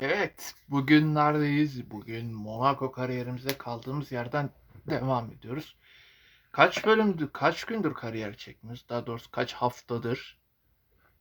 Evet, bugün neredeyiz? Bugün Monaco kariyerimizde kaldığımız yerden devam ediyoruz. Kaç bölümdür, kaç gündür kariyer çekmiyoruz? Daha doğrusu kaç haftadır?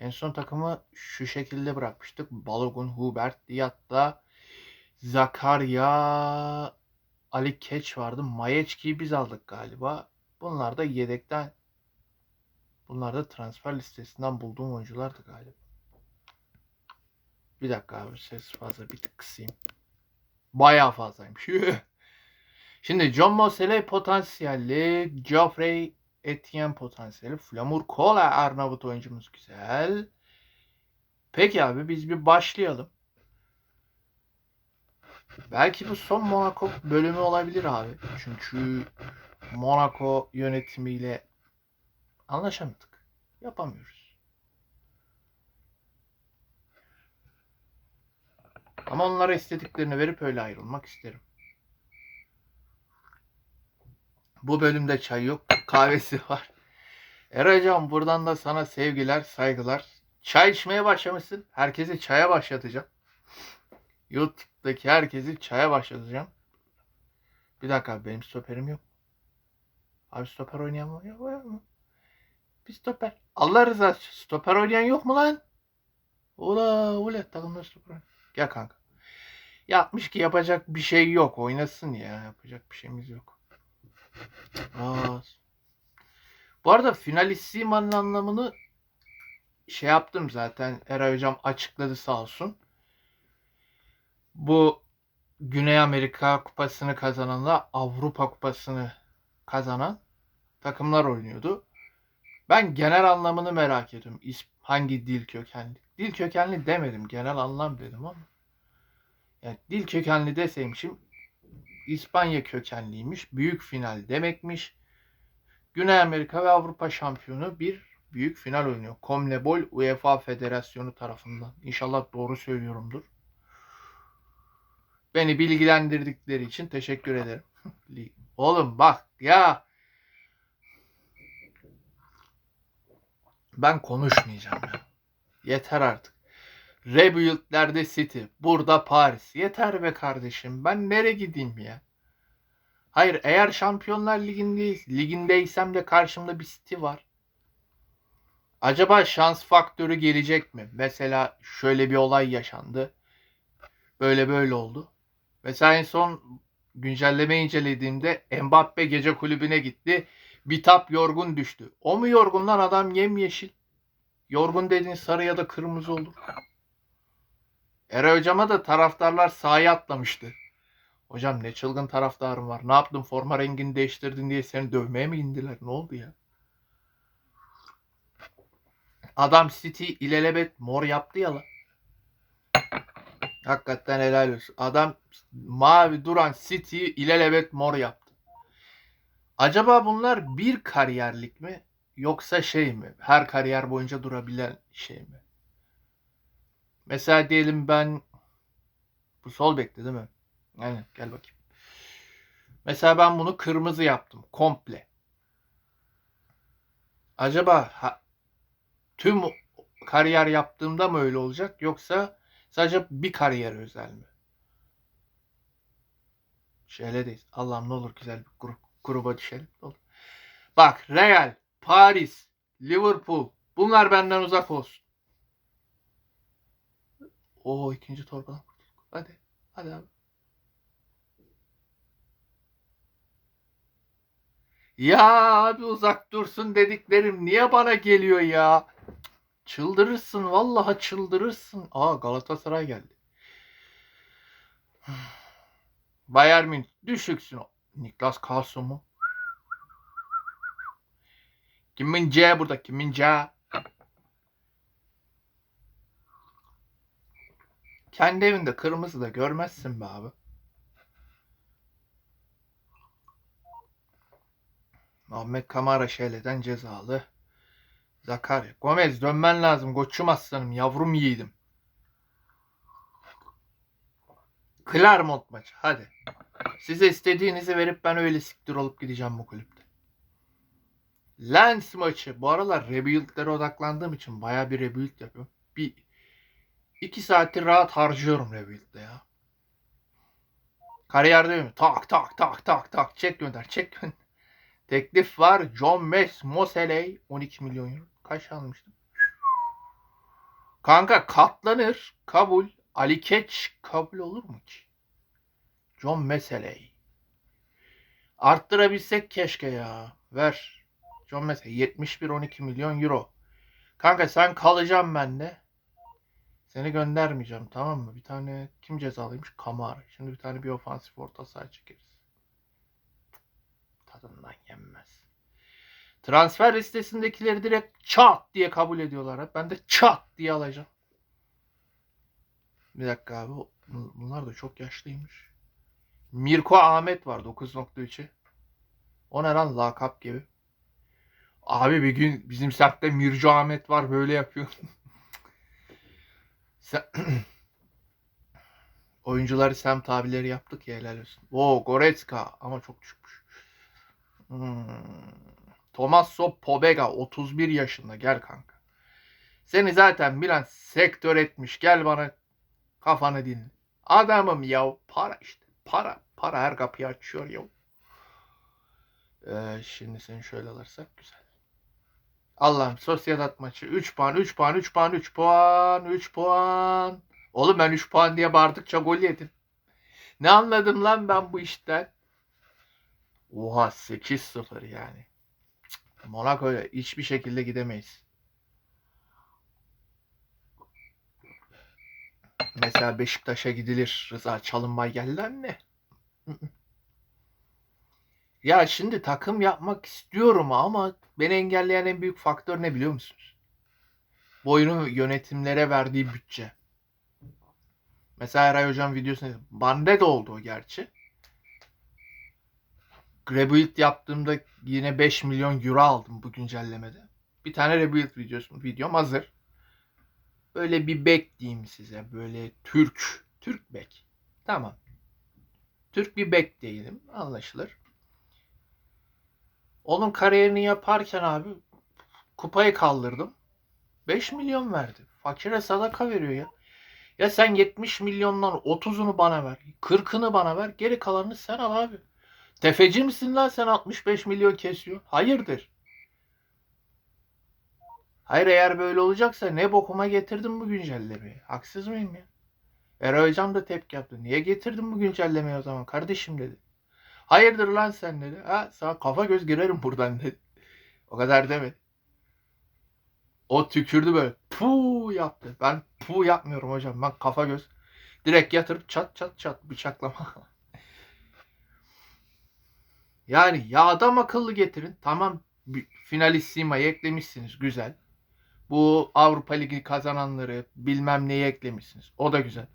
En son takımı şu şekilde bırakmıştık. Balogun, Hubert, Diatta, Zakaria, Ali Keç vardı. Mayeçki'yi biz aldık galiba. Bunlar da yedekten, bunlar da transfer listesinden bulduğum oyunculardı galiba. Bir dakika abi ses fazla bir tık kısayım. Bayağı fazlaymış. Şimdi John Moseley potansiyelli, Geoffrey Etienne potansiyeli, Flamur Kola Arnavut oyuncumuz güzel. Peki abi biz bir başlayalım. Belki bu son Monaco bölümü olabilir abi. Çünkü Monaco yönetimiyle anlaşamadık. Yapamıyoruz. Ama onlara istediklerini verip öyle ayrılmak isterim. Bu bölümde çay yok, kahvesi var. Eraycan buradan da sana sevgiler, saygılar. Çay içmeye başlamışsın. Herkesi çaya başlatacağım. YouTube'daki herkesi çaya başlatacağım. Bir dakika benim stoperim yok. Abi stoper oynayan var mu? Bir stoper. Allah rızası stoper oynayan yok mu lan? Ula ula takımda stoper. Gel kanka. Yapmış ki yapacak bir şey yok. Oynasın ya. Yapacak bir şeyimiz yok. Aa. Bu arada finalissima'nın anlamını şey yaptım zaten. Eray hocam açıkladı sağ olsun. Bu Güney Amerika kupasını kazananla Avrupa kupasını kazanan takımlar oynuyordu. Ben genel anlamını merak ediyorum. Hangi dil kökenli? Dil kökenli demedim. Genel anlam dedim ama. Yani dil kökenli deseymişim İspanya kökenliymiş. Büyük final demekmiş. Güney Amerika ve Avrupa şampiyonu bir büyük final oynuyor. Comlebol UEFA Federasyonu tarafından. İnşallah doğru söylüyorumdur. Beni bilgilendirdikleri için teşekkür ederim. Oğlum bak ya. Ben konuşmayacağım ya. Yeter artık. Rebuild'lerde City, burada Paris. Yeter be kardeşim. Ben nereye gideyim ya? Hayır, eğer Şampiyonlar Ligi'ndeyiz, ligindeysem de karşımda bir City var. Acaba şans faktörü gelecek mi? Mesela şöyle bir olay yaşandı. Böyle böyle oldu. Mesela en son güncelleme incelediğimde Mbappe gece kulübüne gitti. Bitap yorgun düştü. O mu yorgun lan adam yemyeşil? Yorgun dediğin sarı ya da kırmızı olur. Eray hocama da taraftarlar sahaya atlamıştı. Hocam ne çılgın taraftarım var. Ne yaptın forma rengini değiştirdin diye seni dövmeye mi indiler? Ne oldu ya? Adam City ilelebet mor yaptı ya lan. Hakikaten helal olsun. Adam mavi duran City'yi ilelebet mor yaptı. Acaba bunlar bir kariyerlik mi? Yoksa şey mi? Her kariyer boyunca durabilen şey mi? Mesela diyelim ben bu sol bekti değil mi? Aynen gel bakayım. Mesela ben bunu kırmızı yaptım komple. Acaba ha- tüm kariyer yaptığımda mı öyle olacak yoksa sadece bir kariyer özel mi? Şöyledeyiz. Allah'ım ne olur güzel bir grup, gruba düşelim. Ne olur. Bak Real, Paris, Liverpool bunlar benden uzak olsun. O ikinci torbadan kurtulduk. Hadi. Hadi abi. Ya abi uzak dursun dediklerim niye bana geliyor ya? Çıldırırsın vallahi çıldırırsın. Aa Galatasaray geldi. Bayern Münih düşüksün. Niklas Carlson mu? Kimin C burada? Kimin C? Kendi evinde kırmızı da görmezsin be abi. Ahmet Kamara Şele'den cezalı. Zakarya. Gomez dönmen lazım. Koçum aslanım. Yavrum yiğidim. Clermont maçı. Hadi. Size istediğinizi verip ben öyle siktir olup gideceğim bu kulüpte. Lens maçı. Bu aralar rebuild'lere odaklandığım için bayağı bir rebuild yapıyorum. Bir 2 saati rahat harcıyorum Rebuild'de ya. Kariyer değil mi? Tak tak tak tak tak. Çek gönder çek gönder. Teklif var. John Mes Moseley 12 milyon euro. Kaç almıştım? Kanka katlanır. Kabul. Ali Keç kabul olur mu ki? John Meseley. Arttırabilsek keşke ya. Ver. John Meseley 71 12 milyon euro. Kanka sen kalacaksın bende. Seni göndermeyeceğim tamam mı? Bir tane kim cezalıymış? Kamar. Şimdi bir tane bir ofansif orta saha çekeriz. Tadından yenmez. Transfer listesindekileri direkt çat diye kabul ediyorlar. hep. Ben de çat diye alacağım. Bir dakika abi. bu- Bunlar da çok yaşlıymış. Mirko Ahmet var 9.3'ü. O ne lan lakap gibi. Abi bir gün bizim semtte Mirco Ahmet var böyle yapıyor. Sen... Oyuncuları semt abileri yaptık ya helal olsun. Oo Goretzka ama çok düşükmüş. Hmm. Tommaso Pobega 31 yaşında gel kanka. Seni zaten Milan sektör etmiş. Gel bana kafanı dinle. Adamım ya para işte. Para. Para her kapıyı açıyor ya. Ee, şimdi seni şöyle alırsak güzel. Allah'ım Sociedad maçı 3 puan 3 puan 3 puan 3 puan 3 puan. Oğlum ben 3 puan diye bağırdıkça gol yedim. Ne anladım lan ben bu işten? Oha 8-0 yani. Monaco'ya hiçbir şekilde gidemeyiz. Mesela Beşiktaş'a gidilir. Rıza Çalınbay geldi anne. Ya şimdi takım yapmak istiyorum ama beni engelleyen en büyük faktör ne biliyor musunuz? Bu oyunu yönetimlere verdiği bütçe. Mesela Eray Hocam videosunda bende de oldu o gerçi. Rebuild yaptığımda yine 5 milyon euro aldım bu güncellemede. Bir tane Rebuild videosu, videom hazır. Böyle bir bek diyeyim size. Böyle Türk. Türk bek. Tamam. Türk bir bek diyelim. Anlaşılır. Onun kariyerini yaparken abi kupayı kaldırdım. 5 milyon verdi. Fakire sadaka veriyor ya. Ya sen 70 milyondan 30'unu bana ver. 40'ını bana ver. Geri kalanını sen al abi. Tefeci misin lan sen 65 milyon kesiyor? Hayırdır? Hayır eğer böyle olacaksa ne bokuma getirdim bu güncellemeyi? Haksız mıyım ya? Eray Hocam da tepki yaptı. Niye getirdin bu güncellemeyi o zaman kardeşim dedi. Hayırdır lan sen dedi. Ha sana kafa göz girerim buradan dedi. O kadar demedi. O tükürdü böyle. Pu yaptı. Ben pu yapmıyorum hocam. Ben kafa göz. Direkt yatırıp çat çat çat bıçaklama. yani ya adam akıllı getirin. Tamam bir finalissima'yı eklemişsiniz. Güzel. Bu Avrupa Ligi kazananları bilmem neyi eklemişsiniz. O da güzel.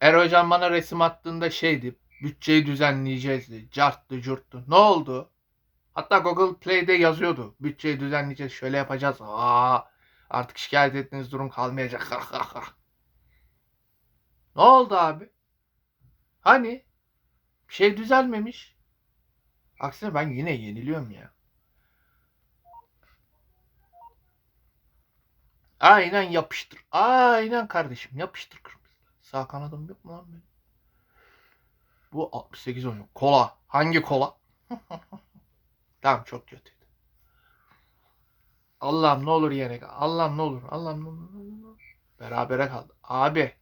Er hocam bana resim attığında şeydi. Bütçeyi düzenleyeceğiz dedi. Carttı curttu. Ne oldu? Hatta Google Play'de yazıyordu. Bütçeyi düzenleyeceğiz. Şöyle yapacağız. Aa, artık şikayet ettiğiniz durum kalmayacak. ne oldu abi? Hani? Bir şey düzelmemiş. Aksine ben yine yeniliyorum ya. Aynen yapıştır. Aynen kardeşim yapıştır kırmızı. Sağ kanadım yok mu lan benim? Bu 68 oynuyor. Kola. Hangi kola? tamam çok kötüydü. Allah'ım ne olur yenek. Allah'ım ne olur. Allah'ım ne olur. Berabere kaldı. Abi.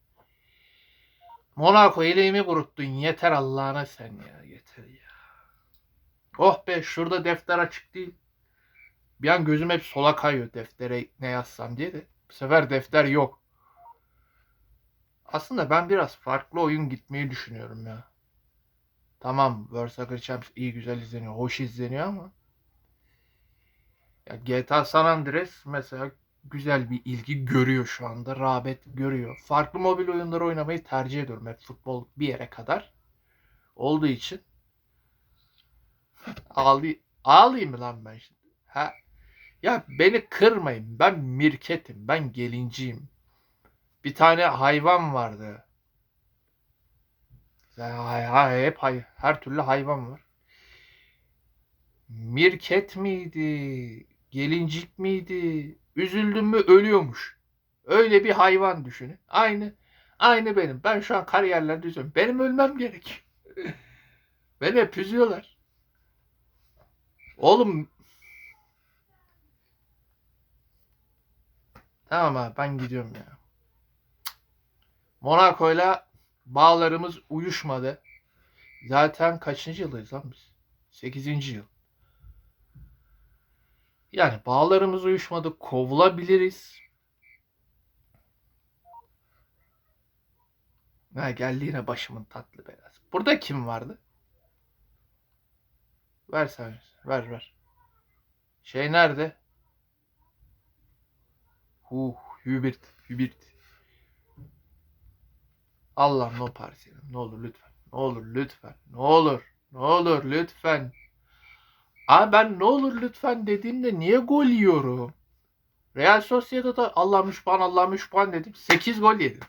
Monaco eleğimi kuruttun. Yeter Allah'ına sen ya. Yeter ya. Oh be şurada defter açık değil. Bir an gözüm hep sola kayıyor deftere ne yazsam diye de. Bu sefer defter yok. Aslında ben biraz farklı oyun gitmeyi düşünüyorum ya. Tamam World Soccer Champs iyi güzel izleniyor. Hoş izleniyor ama. Ya GTA San Andreas mesela güzel bir ilgi görüyor şu anda. Rağbet görüyor. Farklı mobil oyunları oynamayı tercih ediyorum. Hep futbol bir yere kadar. Olduğu için. Ağlay ağlayayım mı lan ben şimdi? Ha? Ya beni kırmayın. Ben mirketim. Ben gelinciyim. Bir tane hayvan vardı. Hay, hep hay, her türlü hayvan var. Mirket miydi? Gelincik miydi? Üzüldüm mü ölüyormuş. Öyle bir hayvan düşünün. Aynı aynı benim. Ben şu an kariyerlerde üzüyorum. Benim ölmem gerek. Beni hep üzüyorlar. Oğlum Tamam abi ben gidiyorum ya. Monaco'yla bağlarımız uyuşmadı. Zaten kaçıncı yıldayız lan biz? 8. yıl. Yani bağlarımız uyuşmadı. Kovulabiliriz. Ha geldi yine başımın tatlı belası. Burada kim vardı? Ver sen. Ver ver. Şey nerede? Huh, Hubert, Hubert. Allah'ım o Paris'im. Ne olur lütfen. Ne olur lütfen. Ne olur. Ne olur lütfen. Abi ben ne olur lütfen dediğimde niye gol yiyorum? Real 3 puan Allah'ım 3 puan dedim. 8 gol yedim.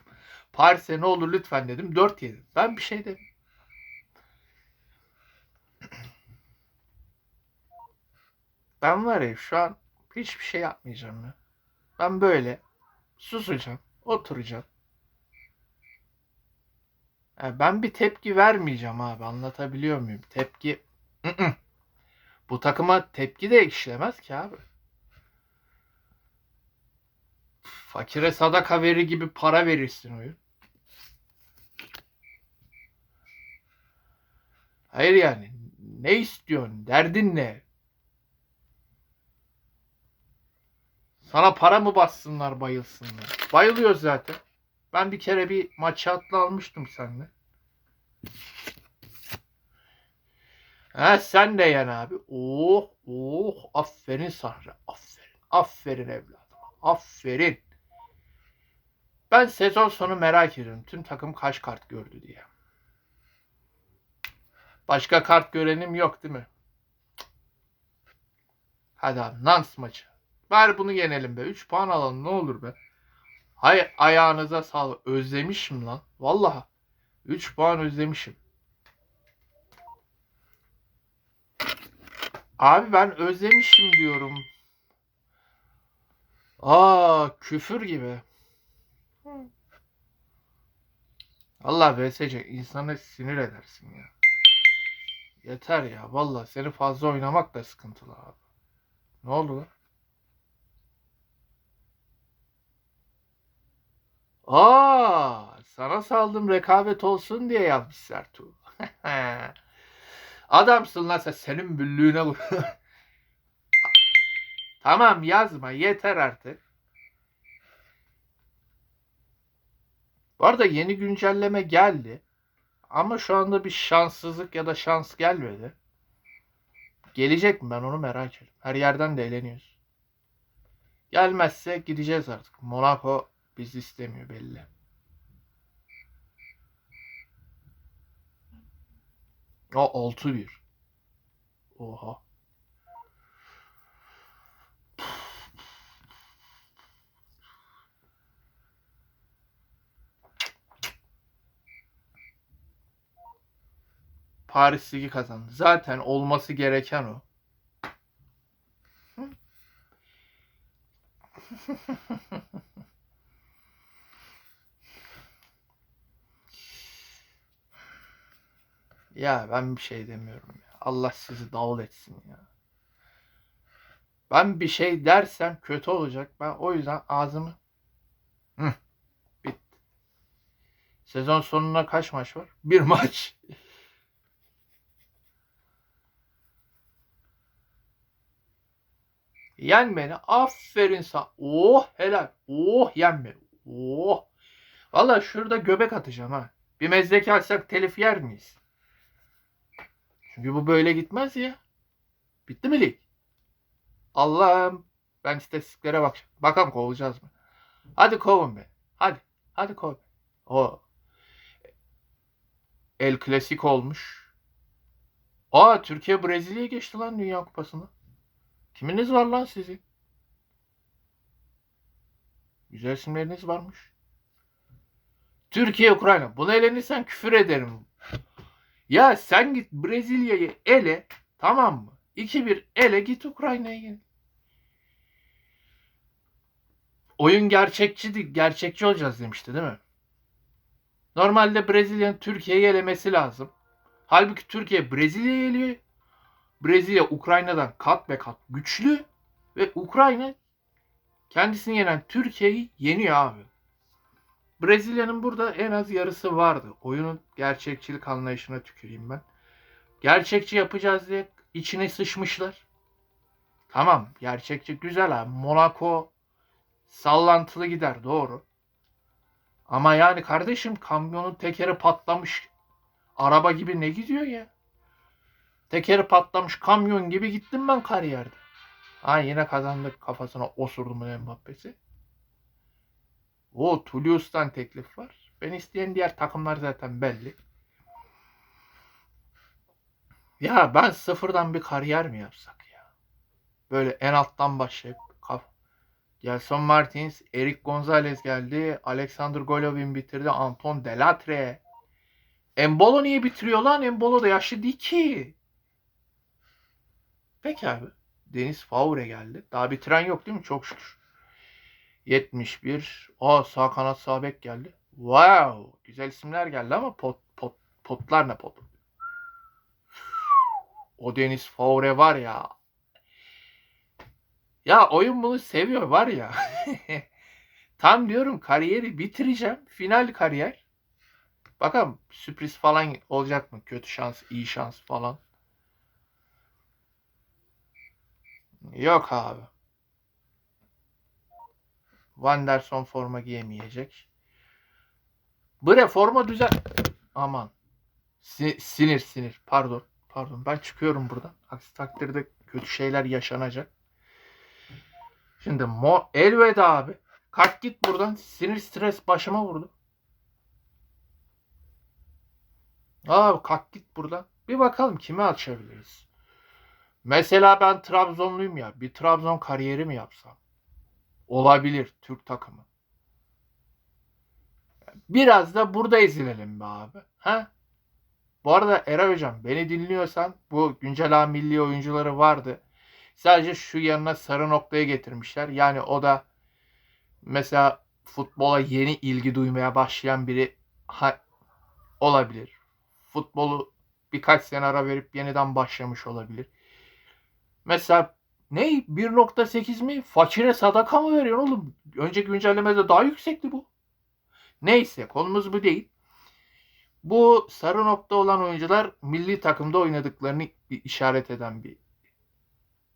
Paris'e ne olur lütfen dedim. 4 yedim. Ben bir şey dedim. Ben var ya şu an hiçbir şey yapmayacağım ya. Ben böyle susacağım, oturacağım. Yani ben bir tepki vermeyeceğim abi. Anlatabiliyor muyum? Tepki ı-ı. Bu takıma tepki de işlemez ki abi. Fakire sadaka verir gibi para verirsin oyun. Hayır yani. Ne istiyorsun? Derdin ne? Sana para mı bassınlar bayılsınlar? Bayılıyoruz zaten. Ben bir kere bir maça atla almıştım seninle. Ha sen de yen abi. Oh oh aferin Sahra. Aferin. Aferin evladım. Aferin. Ben sezon sonu merak ediyorum. Tüm takım kaç kart gördü diye. Başka kart görenim yok değil mi? Hadi abi Nans maçı. Bari bunu yenelim be. 3 puan alalım ne olur be. Hay ayağınıza sağlık. Özlemişim lan. Vallahi. 3 puan özlemişim. Abi ben özlemişim diyorum. Aa küfür gibi. Allah VSC insanı sinir edersin ya. Yeter ya. Vallahi seni fazla oynamak da sıkıntılı abi. Ne oldu lan? Aa, sana saldım rekabet olsun diye yapmış Sertu. Adamsın lan sen senin büllüğüne vur. tamam yazma yeter artık. Bu arada yeni güncelleme geldi. Ama şu anda bir şanssızlık ya da şans gelmedi. Gelecek mi ben onu merak ediyorum. Her yerden de eğleniyoruz. Gelmezse gideceğiz artık. Monaco bizi istemiyor belli. O 6-1. Oha. Paris Ligi kazandı. Zaten olması gereken o. Ya ben bir şey demiyorum ya. Allah sizi davul etsin ya. Ben bir şey dersem kötü olacak. Ben o yüzden ağzımı Hı, bitti. Sezon sonuna kaç maç var? Bir maç. Yen beni. Aferin sana. Oh helal. Oh yen beni. Oh. Valla şurada göbek atacağım ha. Bir mezdeki açsak telif yer miyiz? Çünkü bu böyle gitmez ya. Bitti mi lig? Allah'ım. Ben istatistiklere bak. Bakalım kovulacağız mı? Hadi kovun be. Hadi. Hadi kov. O. El Klasik olmuş. Aa Türkiye Brezilya'ya geçti lan Dünya Kupası'na. Kiminiz var lan sizin? Güzel isimleriniz varmış. Türkiye Ukrayna. Bunu elenirsen küfür ederim. Ya sen git Brezilya'yı ele tamam mı? 2-1 ele git Ukrayna'ya oyun gerçekçi gerçekçi olacağız demişti değil mi? Normalde Brezilya'nın Türkiye'yi elemesi lazım. Halbuki Türkiye Brezilya'ya eliyor. Brezilya Ukrayna'dan kat be kat güçlü ve Ukrayna kendisini yenen Türkiye'yi yeniyor abi. Brezilya'nın burada en az yarısı vardı. Oyunun gerçekçilik anlayışına tüküreyim ben. Gerçekçi yapacağız diye içine sıçmışlar. Tamam gerçekçi güzel abi. Monaco sallantılı gider doğru. Ama yani kardeşim kamyonun tekeri patlamış. Araba gibi ne gidiyor ya? Tekeri patlamış kamyon gibi gittim ben kariyerde. Ha yine kazandık kafasına osurdum Mbappe'si. O Toulouse'dan teklif var. Ben isteyen diğer takımlar zaten belli. Ya ben sıfırdan bir kariyer mi yapsak ya? Böyle en alttan başlayıp kaf Gelson Martins, Eric Gonzalez geldi. Alexander Golovin bitirdi. Anton Delatre. Embolo niye bitiriyor lan? Embolo da yaşlı değil ki. Peki abi. Deniz Favre geldi. Daha bitiren yok değil mi? Çok şükür. 71. Aa sağ kanat sağ bek geldi. Wow. Güzel isimler geldi ama pot, pot, potlar ne pot? O Deniz Favre var ya. Ya oyun bunu seviyor var ya. Tam diyorum kariyeri bitireceğim. Final kariyer. Bakalım sürpriz falan olacak mı? Kötü şans, iyi şans falan. Yok abi. Wanderson forma giyemeyecek. Bre forma düzen... Aman. Si- sinir sinir. Pardon. Pardon. Ben çıkıyorum buradan. Aksi takdirde kötü şeyler yaşanacak. Şimdi mo elveda abi. Kalk git buradan. Sinir stres başıma vurdu. Abi kalk git buradan. Bir bakalım kimi açabiliriz. Mesela ben Trabzonluyum ya. Bir Trabzon kariyeri mi yapsam? Olabilir Türk takımı. Biraz da burada ezilelim be abi. Ha? Bu arada Eray hocam beni dinliyorsan bu güncel milli oyuncuları vardı. Sadece şu yanına sarı noktaya getirmişler. Yani o da mesela futbola yeni ilgi duymaya başlayan biri ha, olabilir. Futbolu birkaç sene ara verip yeniden başlamış olabilir. Mesela ne 1.8 mi? Fakire sadaka mı veriyorsun oğlum? Önceki güncellemede daha yüksekti bu. Neyse konumuz bu değil. Bu sarı nokta olan oyuncular milli takımda oynadıklarını işaret eden bir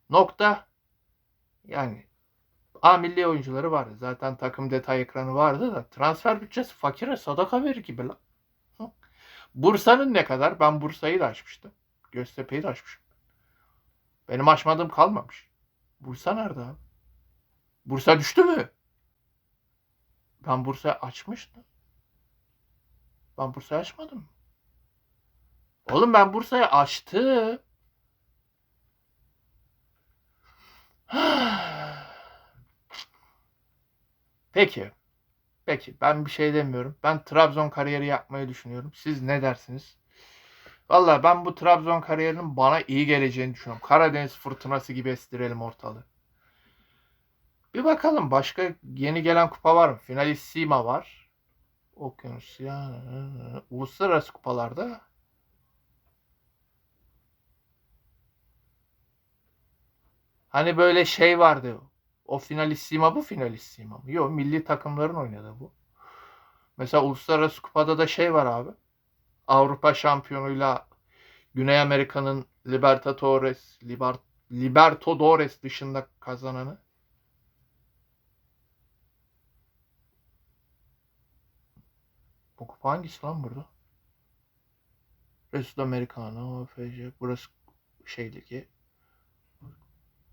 nokta. Yani A milli oyuncuları vardı. Zaten takım detay ekranı vardı da transfer bütçesi fakire sadaka verir gibi lan. Bursa'nın ne kadar? Ben Bursa'yı da açmıştım. Göztepe'yi de açmışım. Benim açmadığım kalmamış. Bursa nerede? Bursa düştü mü? Ben Bursa'yı açmıştım. Ben Bursa'yı açmadım. Oğlum ben Bursa'yı açtım. Peki. Peki ben bir şey demiyorum. Ben Trabzon kariyeri yapmayı düşünüyorum. Siz ne dersiniz? Valla ben bu Trabzon kariyerinin bana iyi geleceğini düşünüyorum. Karadeniz fırtınası gibi estirelim ortalığı. Bir bakalım başka yeni gelen kupa var mı? Finalissima var. Okyanus yani uluslararası kupalarda hani böyle şey vardı. O finalissima bu finalissima mı? Yok milli takımların oynadı bu. Mesela uluslararası kupada da şey var abi. Avrupa şampiyonuyla Güney Amerika'nın Libertadores, Liber, Libertadores dışında kazananı. Bu kupa hangisi lan burada? Resul Americano, FC. Burası şey.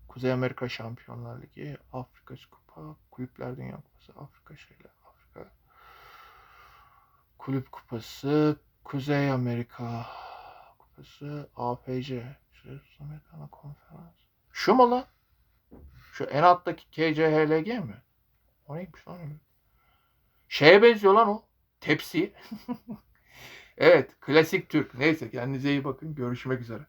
Kuzey Amerika Şampiyonlar Ligi, Afrika Kupa, Kulüpler Dünya Kupası, Afrika şeyler, Afrika Kulüp Kupası, Kuzey Amerika Kupası, APC, Amerikan Konferans. Şu mu lan? Şu en alttaki KCHLG mi? O neymiş lan? Şeye benziyor lan o. Tepsi. evet, klasik Türk. Neyse kendinize iyi bakın. Görüşmek üzere.